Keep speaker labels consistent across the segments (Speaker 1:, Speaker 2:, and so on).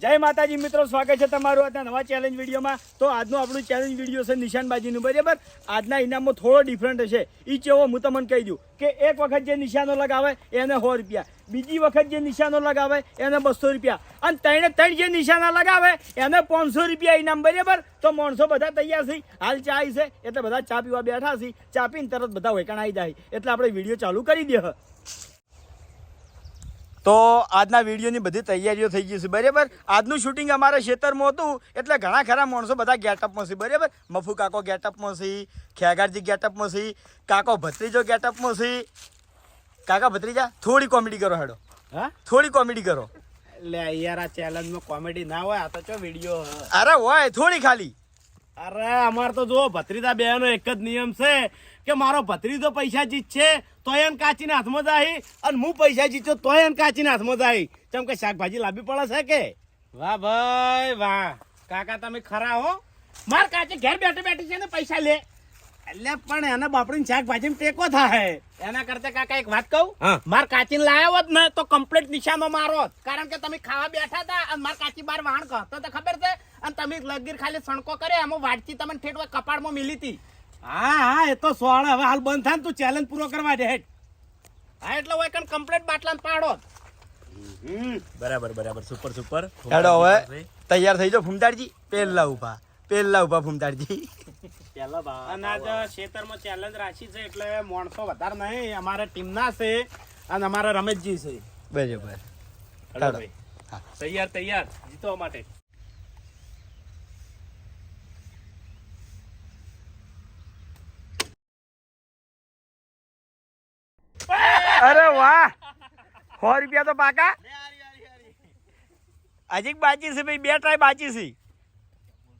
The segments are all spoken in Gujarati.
Speaker 1: જય માતાજી, મિત્રો, સ્વાગત છે તમારું આજના નવા ચેલેન્જ વિડીયોમાં. તો આજનું આપણું ચેલેન્જ વીડિયો છે નિશાનબાજીનું, બરાબર? આજના ઇનામમાં થોડો ડિફરન્ટ છે એ ચેવો હું તમને કહી દઉં કે એક વખત જે નિશાનો લગાવે, એને સો રૂપિયા. બીજી વખત જે નિશાનો લગાવે, એને બસો રૂપિયા. અને ત્રણે ત્રણ જે નિશાના લગાવે, એને પાંચસો રૂપિયા ઇનામ, બરાબર? તો માણસો બધા તૈયાર છે હાલ ચા છે, એટલે બધા ચા પીવા બેઠા છે. ચા પીને તરત બધા વેકણ આવી જાય. એટલે આપણે વીડિયો ચાલુ કરી દે તો આજના વિડીયોની બધી તૈયારીઓ થઈ ગઈ છે બરાબર? આજનું શૂટિંગ અમારા ખેતરમાં હતું એટલે ઘણા ખરા માણસો બધા ગેટઅપમાં છે બરાબર? મફુ કાકો ગેટઅપમાં છે ખેગારજી ગેટઅપમાં છે કાકો ભત્રીજો ગેટઅપમાં છે. કાકા ભત્રીજા થોડી કોમેડી કરો હેડો.
Speaker 2: હા?
Speaker 1: થોડી કોમેડી કરો.
Speaker 2: એટલે યાર આ ચેલેન્જમાં કોમેડી ના હોય આ તો ચો વીડિયો
Speaker 1: અરે હોય થોડી ખાલી.
Speaker 2: અરે અમાર તો જુઓ ભત્રીજા બેનો એક જ નિયમ છે કે મારો ભત્રીજો પૈસા જીતશે તો એમ કાચીને હાથમાં જાય અને હું પૈસા જીત્યો તો એમ કાચીને હાથમાં જાય. ચમ કે શાકભાજી લાવી પડે છે કે? વાહ ભાઈ વાહ. કાકા તમે ખરા હો. માર કાચી ઘેર બેઠે બેઠી છે ને પૈસા લે. એટલે પણ એના બાપડીને શાકભાજી ટેકો થાય. એના કરતા કાકા એક વાત કહું? માર કાચીને લાવ્યો હોત ને તો કમ્પ્લીટ નિશાનો મારો કારણ કે તમે ખાવા બેઠા હતા અને માર કાચી બાર વાહણ કહો તો ખબર છે? અને તમે લગીર ખાલી સણકો કરે એમાં વાટકી તમને ઠેઠ કપાળમાં મિલી હતી. હા હા એ તો સોળ હવે હાલ બંધ થાય ને તું ચેલેન્જ પૂરો કરવા દે હેઠ હા એટલે હોય કણ કમ્પ્લેટ બાટલા પાડો.
Speaker 3: બરાબર બરાબર સુપર સુપર
Speaker 1: હેડો હવે તૈયાર થઈ જાઓ ફૂમતાડજી પેલા ઊભા પેલા ઊભા ફૂમતાડજી
Speaker 2: આજ ખેતરમાં ચેલેન્જ રાખી છે એટલે માણસો વધારે નહીં અમારા ટીમના છે અને અમારા રમેશજી છે.
Speaker 1: બરાબર.
Speaker 3: હેલો ભાઈ.
Speaker 1: હા.
Speaker 3: તૈયાર તૈયાર. જીતવા માટે.
Speaker 1: વાહ સો રૂપિયા તો પાકા. હજી બાચી છે ભાઈ બે ટ્રાય બાચી છે.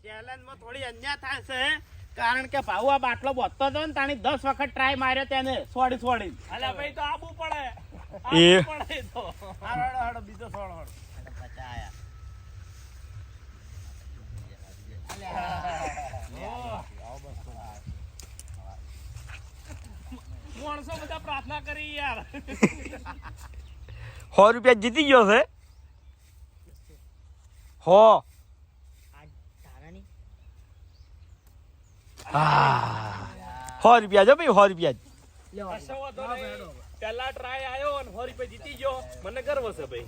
Speaker 2: ચેલેન્જમાં થોડી અન્યા થશે કારણ કે ભાવ આ બાટલો બોતતો હતો ને તાણી દસ વખત ટ્રાય માર્યો તેને સોડી સોડી
Speaker 3: અલ્યા ભાઈ તો આબુ પડે.
Speaker 1: એ.
Speaker 3: પડે તો.
Speaker 2: હારો હારો બીજો સોળ હારો.
Speaker 3: માણસો બધા પ્રાર્થના કરી યાર.
Speaker 1: સો રૂપિયા જીતી ગયો છે? હો. હા. સો રૂપિયા જો ભાઈ સો રૂપિયા.
Speaker 3: પહેલા ટ્રાય આવ્યો અને સો રૂપિયા જીતી ગયો. મને ગર્વ છે ભાઈ.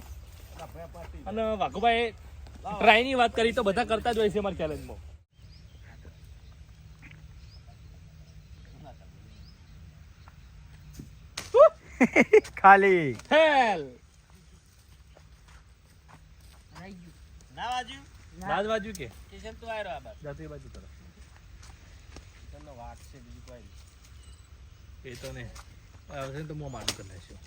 Speaker 3: અને વાઘુભાઈ ટ્રાયની વાત કરી તો બધા કરતા જ હોય છે અમારા ચેલેન્જમાં
Speaker 1: ખાલી.
Speaker 3: ફેલ
Speaker 2: ના. બાજુ
Speaker 3: બાજ બાજુ કે?
Speaker 2: કિશન તું આયરો આ બાજુ.
Speaker 3: જાતી બાજુ તરફ
Speaker 2: તમને વાત છે બીજું કોઈ નહીં.
Speaker 3: એ તો ને આવશે તો હું મારું કરી નાખ્યો.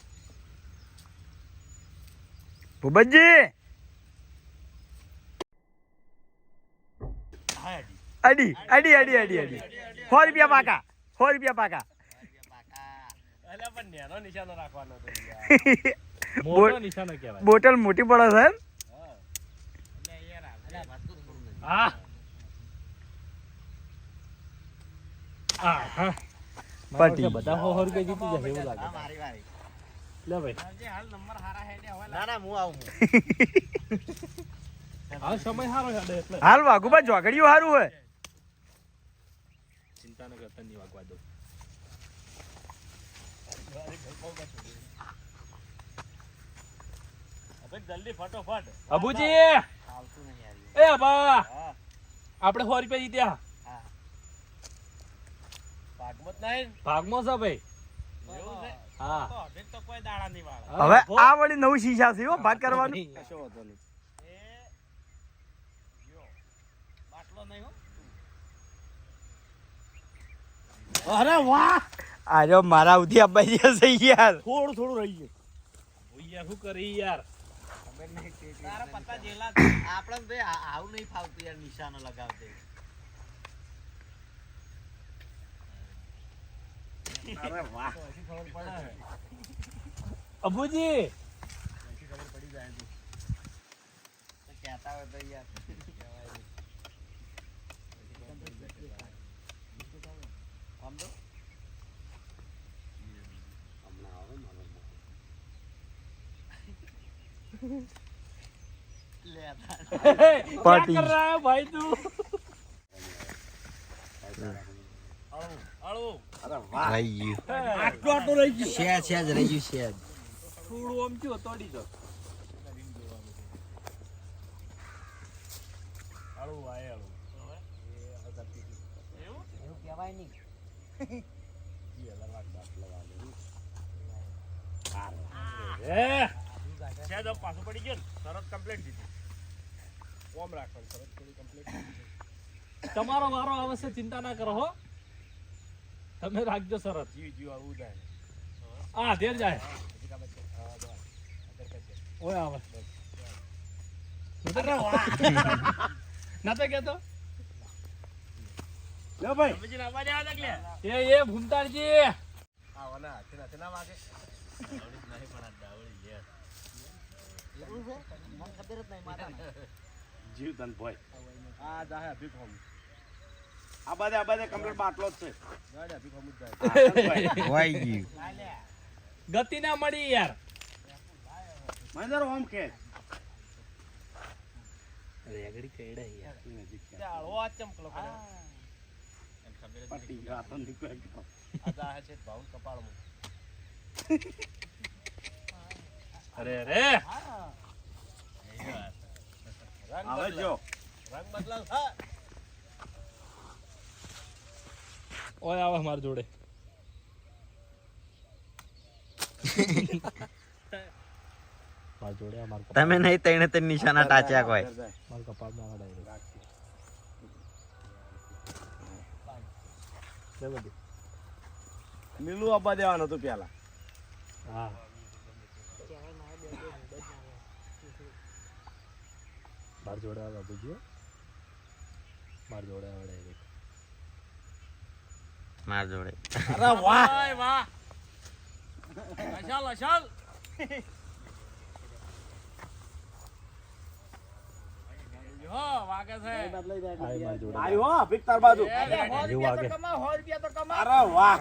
Speaker 1: ભૂપતજી! અડી અડી અડી અડી અડી સો રૂપિયા પાકા સો રૂપિયા પાકા
Speaker 3: અલ્યા પણ નેનો નિશાનો રાખવાનો હતો યાર. મોટો
Speaker 1: બોટ-
Speaker 3: નિશાનો કહેવાય
Speaker 1: બોટલ મોટી પડે છે એમ?
Speaker 3: હા. હા. હા.
Speaker 1: પટી.
Speaker 3: બધા સો સો જીતી જશે એવું લાગે.
Speaker 2: મારી વારી.
Speaker 3: લે ભાઈ.
Speaker 2: હાલ નંબર હારા ના ના હું આવું
Speaker 3: હાલ સમય સારો હેડે એટલે.
Speaker 1: હાલ વાઘુબા જોગડીયું સારું હોય.
Speaker 3: ચિંતા ન કરતા નહીં વાગવા દો
Speaker 2: જલ્દી ફટોફટ.
Speaker 3: અબુજી
Speaker 2: આવતું નહીં યાર
Speaker 3: એ અબા આપણે સો રૂપિયા જીત્યા.
Speaker 2: નહીં
Speaker 3: ભાગમાં છે ભાઈ.
Speaker 2: એવું છે?
Speaker 3: હા.
Speaker 2: તો હવે તો કોઈ દાડા નહીં વાળે.
Speaker 1: હવે આ વળી નવું શીશા છે હો ભાગ કરવાનું.
Speaker 2: કશો વાંધો નહીં. અરે વાહ!
Speaker 1: આજો મારા ઉધી અબ્બાઈ જશે યાર.
Speaker 2: થોડું થોડું રહી ગયું.
Speaker 3: ભૂયા શું કરી યાર?
Speaker 2: તારા પત્તા જેલા
Speaker 4: આપણે બે આવું નહીં ફાવતું યાર નિશાનો લગાવતે.
Speaker 2: અરે ખબર
Speaker 3: અબુજી!
Speaker 4: તો કહેતા હોય તો યાર
Speaker 5: पार्टी।
Speaker 3: कर रहा है भाई तू
Speaker 5: રહી
Speaker 2: છે તો પાછું પડી ગયો ને શરત કમ્પ્લેટ દીધી. ઓમ રાખવાનું તરત થોડી કમ્પ્લેટ
Speaker 3: તમારો વારો આવશે ચિંતા ના કરો હો. તમે રાખજો સરસ
Speaker 2: જીવ જીવ આવું જાય.
Speaker 3: હા ધેર જાય. ઓય આવે. ના તો કેતો
Speaker 2: લે ભાઈ.
Speaker 3: પછી અવાજ આવે કે એ એ
Speaker 2: જીવ તન ભાઈ. આ જાહે અભિક આ બધે આ બધે કમ્પ્લીટ બાટલો જ છે. ગાડે અભિક જ જાય.
Speaker 5: વાઈ ગયું.
Speaker 3: ગતિ ના મળી યાર.
Speaker 2: મહેન્દ્ર ઓમ કે.
Speaker 3: રેગડી કઈડા યાર.
Speaker 2: ચાલો આ ચમકલો કરે પટી ગયો આ તો નીકળી ગયો આ જાહે છે ભાવ કપાળમાં.
Speaker 3: અરે અરે.
Speaker 2: હવે જો. રંગ બદલાવ હા
Speaker 3: ઓય આવે માર જોડે.
Speaker 5: તમે નહીં તઈને તે નિશાના ટાચ્યા કોઈ.
Speaker 3: માર કપાળમાં ડાયરેક્ટ લે બધું
Speaker 2: મિલું આપવા દેવાનું હતું પેલા
Speaker 3: હા. માર જોડે આવે બુજીઓ મારી જોડે આવે ડાયરેક્ટ
Speaker 5: માર જોડે.
Speaker 2: અરે વાહ!
Speaker 3: વાહ! અશાલ અશાલ છે.
Speaker 2: આયો હો અભિક તાર બાજુ.
Speaker 3: હજુ વાગે.
Speaker 2: અરે વાહ.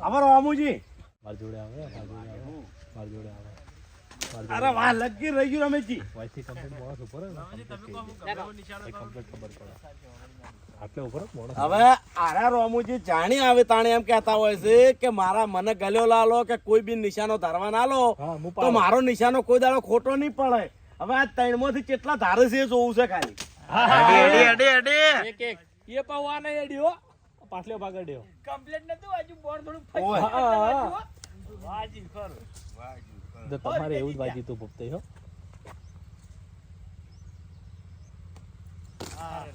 Speaker 2: અમારો અમુજી
Speaker 3: મારી જોડે આવે મારી જોડે આવે મારી જોડે આવે માર જોડે
Speaker 2: અરે વાહ લગી રહી ગયું રમેશજી.
Speaker 3: વાયથી કમ્પ્લીટ મોણસ ઉપર complete ખબર પડે. આટલે ઉપર
Speaker 2: હવે આરા રોમુજી જાણી આવે તાણે એમ કહેતા હોય છે કે મારા મને ગલ્યો લાલો કે કોઈ બી નિશાનો ધારવા ના લો તો મારો નિશાનો કોઈ દાડો ખોટો નહીં પડે. હવે આ ત્રણમાંથી કેટલા ધારે છે એ જોવું છે ખાલી.
Speaker 5: અડી અડી અડી
Speaker 3: એક એક. એ પાવા નહીં અડ્યો પાછલો ભાગ અડ્યો.
Speaker 2: ઓય.
Speaker 3: તો તમારે એવું જ વાજી તું ભૂપતે હો.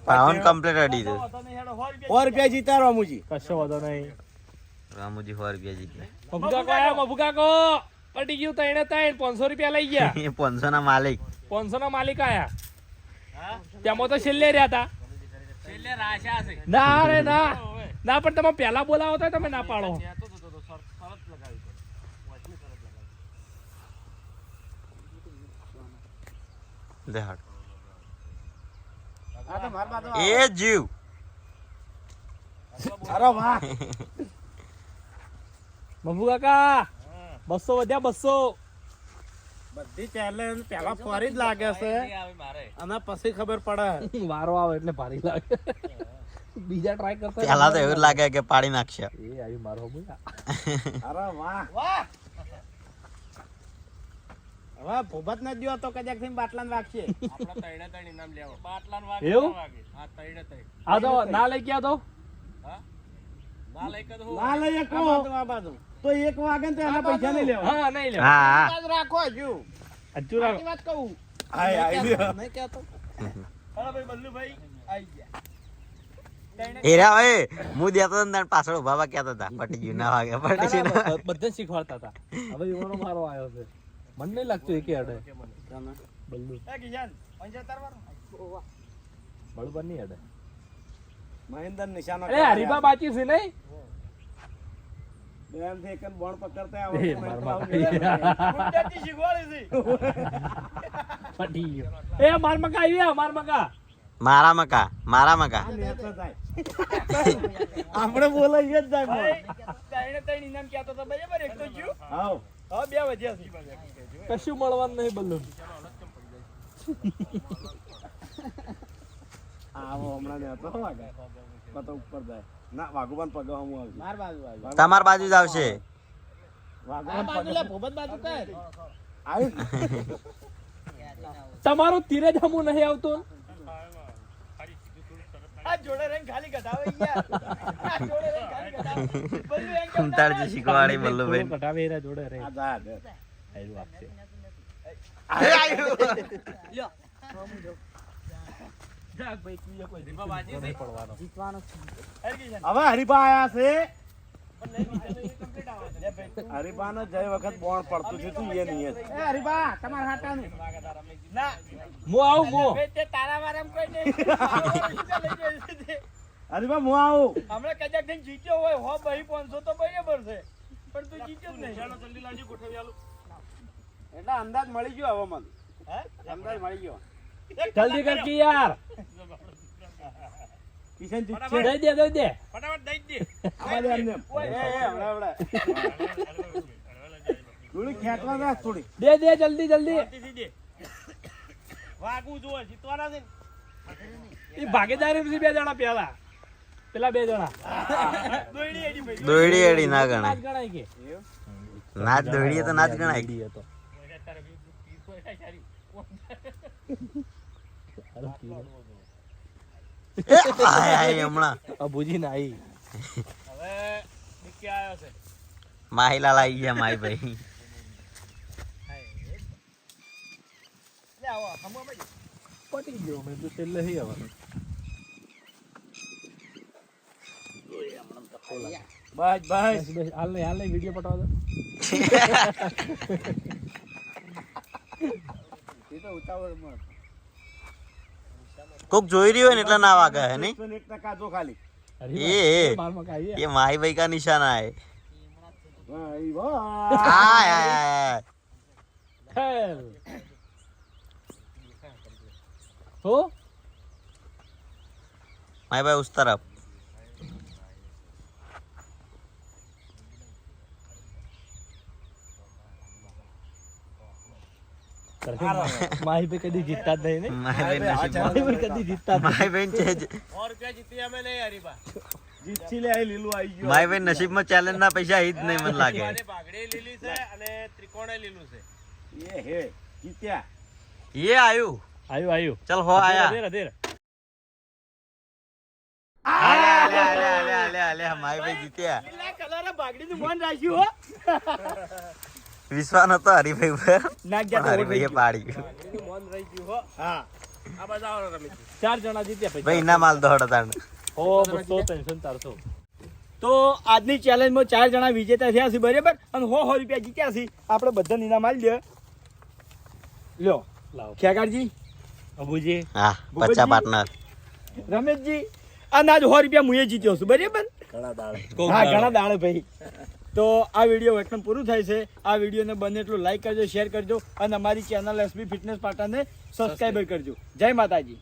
Speaker 5: પાવન કમ્પ્લીટ અડી દે
Speaker 2: સો રૂપિયા જીતા રામુજી.
Speaker 3: કશો વાંધો નહીં.
Speaker 5: રામુજી સો રૂપિયા જીત્યા.
Speaker 3: મફુકા કો આયા મફુકા કો પડી ગયું તઈને તઈને પાંચસો રૂપિયા લઈ ગયા.
Speaker 5: એ પાંચસો ના માલિક.
Speaker 3: પાંચસો ના માલિક આયા. તેમાં તો છેલ્લે રહ્યા હતા. ના રે ના. ના પણ તમે પહેલા બોલાવો તો તમે ના પાડો.
Speaker 5: દે હાડ.
Speaker 2: આ તો માર બાજુ
Speaker 5: એ જીવ.
Speaker 2: અરે વાહ.
Speaker 3: મફુ કાકા બસો વધ્યા બસો.
Speaker 2: બધી ચેલેન્જ પેલા ફરી જ લાગે છે. અને પછી ખબર પડે.
Speaker 3: વારો આવે એટલે ભારી લાગે. બીજા ટ્રાય કરતા
Speaker 5: પેલા તો એવું લાગે કે પાડી નાખશે.
Speaker 3: એ આવી મારો
Speaker 2: અરે વાહ. વાહ. હવે ભૂબત ના દ્યો તો કદાચથી બાટલા વાગશે.
Speaker 3: એવું? હા તૈડે તૈડ આ તો ના લઈ ગયા તો?
Speaker 2: ના લઈ કદો ના લઈ કો આ બાજુ તો એક વાગે ને તો એના પૈસા નહીં લેવા.
Speaker 3: હા નહીં લેવા.
Speaker 5: હા હા.
Speaker 2: આજ રાખો હજુ.
Speaker 3: હજુ રાખ.
Speaker 2: વાત કહું. આય આય. નહીં કહેતો. હા ભાઈ બલ્લુભાઈ આઈ ગયા.
Speaker 5: એરા ઓય હું દેતો હતો પાછળ ઊભા કેતા હતા. પટી ગયું ના વાગે પટી
Speaker 3: બધે શીખવાડતા હતા. હવે યુવાનો મારો આવ્યો છે. મને નહીં લાગતું એકે અડે બલ્લુ બળબર નહીં અડે
Speaker 2: મહેન્દર નિશાનો
Speaker 3: અરે હરીબા બાકી છે નહીં?
Speaker 2: બેનથી બોણ પકડતા
Speaker 3: એ માર માર.
Speaker 2: શીખવાડી છે?
Speaker 3: પટી ગયો. એ માર મકા આવી માર મકા.
Speaker 5: મારા મકા મારા મકા.
Speaker 2: આપણે બોલાઈએ જ જાય.
Speaker 1: ત્રણે ત્રણ કહેતો હતો બરાબર એક તો જ્યું
Speaker 2: હાવ
Speaker 1: હવે બે વધ્યા છે.
Speaker 3: કશું મળવાનું નહીં બલ્લુ
Speaker 2: આવો હમણાં ને હતો વાગે. પતો ઉપર જાય. ના વાઘુબાન પગવામાં આવશે
Speaker 4: માર બાજુ આવી.
Speaker 5: તમાર બાજુ જ આવશે.
Speaker 2: વાઘુબાન
Speaker 4: બાજુ લે ભોબત બાજુ કર.
Speaker 2: આવી.
Speaker 3: તમારો તીરે જ હમું નહીં આવતું.
Speaker 5: શીખવાડી
Speaker 3: એરા જોડે રે
Speaker 2: આ જા દે.
Speaker 3: આયલું આપશે. ભાઈ
Speaker 2: હવે હરીફા આયા છે. હરીફાનો જય વખત બોણ પડતું છે તું એ નહીં એ હરીફા તમારા હાટાનું.
Speaker 1: ના
Speaker 3: મો આવું મો
Speaker 1: બે તે તારા વારામ કોઈ નહીં.
Speaker 2: હરીફા હું આવું.
Speaker 1: હમણાં કદાચ થઈને જીત્યો હોય હો બહી પાંચસો તો બરાબર છે. પણ તું જીત્યો જ નહીં.
Speaker 2: એટલે અંદાજ મળી ગયો હવે મને અંદાજ મળી ગયો.
Speaker 3: જલ્દી કર. કે યાર.
Speaker 2: કિશન જીત
Speaker 3: દઈ દે દઈ દે.
Speaker 2: આમાં લે એમને. એ, એ, હવડા, હવડા. થોડી ખેંચવા રાખ થોડી.
Speaker 3: દે દે જલ્દી જલ્દી. એ ભાગીદારી બે જણા પેલા. પેલા બે જણા.
Speaker 5: દોડી એડી ના ગણાય.
Speaker 3: જ ગણાય કે.
Speaker 5: ના જ દોયડીએ તો નાચ ગણાય
Speaker 3: હતો
Speaker 5: એ, આય, આય, હમણાં
Speaker 3: અબુજી ના આઈ
Speaker 5: માહીલાલ આવી ગયા માઈ ભાઈ
Speaker 3: પટી ગયો મેં તો છેલ્લે હી આવવાનું
Speaker 2: બસ બસ.
Speaker 3: હાલ નહીં હાલ નહીં વીડિયો પટાવો
Speaker 5: કોક જોઈ રહ્યો હોય ને એટલે ના વાગે હે નહીં?
Speaker 2: એક ટકા જો ખાલી.
Speaker 5: એ એ. મારી
Speaker 2: ભાઈ
Speaker 5: કા
Speaker 3: નિશાના હે?
Speaker 5: માય ભાઈ ઉસ
Speaker 3: માહી ભાઈ કદી જીતતા જ નહીં માહી
Speaker 5: ભાઈ કદી જીતતા
Speaker 3: માહી ભાઈ છે રૂપિયા જીતી
Speaker 5: અમે નહીં હરીબા
Speaker 2: જીતછી લે આઈ લીલું આવી ગયું
Speaker 5: માહી ભાઈ નસીબમાં ચેલેન્જ ના પૈસા આવી જ નહીં મને લાગે
Speaker 2: અને બાગડે લીલી
Speaker 5: છે અને
Speaker 3: ત્રિકોણે લીલું
Speaker 5: છે એ હે
Speaker 3: જીત્યા એ
Speaker 5: આયું આયું આયું ચલ હો આયા ધીરે ધીરે માય
Speaker 1: ભાઈ જીત્યા કલર બાગડી નું મન રાખ્યું હો
Speaker 5: વિશ્વાસ નતો હરીભાઈ ઉપર હરીભાઈએ પાડી ગયું.
Speaker 2: હા.
Speaker 3: ચાર જણા જીત્યા
Speaker 5: ભાઈ
Speaker 3: ને ચારસો
Speaker 1: તો આજની ચેલેન્જમાં ચાર જણા વિજેતા થયા છે બરાબર? અને સો સો રૂપિયા જીત્યા છે. આપણે બધાને ઇનામ આલી દે. લ્યો.
Speaker 3: લાવો. અબુજી.
Speaker 5: હા પચ્ચા પાર્ટનર
Speaker 1: રમેશજી અને આજ સો રૂપિયા મુએ જીત્યો છું બરાબર? હા ઘણા દાડે ભાઈ. તો આ વીડિયો એકદમ પૂરું થાય છે. આ વિડીયોને બને એટલું લાઈક કરજો શેર કરજો અને અમારી ચેનલ એસબી ફિટનેસ પાટાને સબસ્ક્રાઈબર કરજો. જય માતાજી.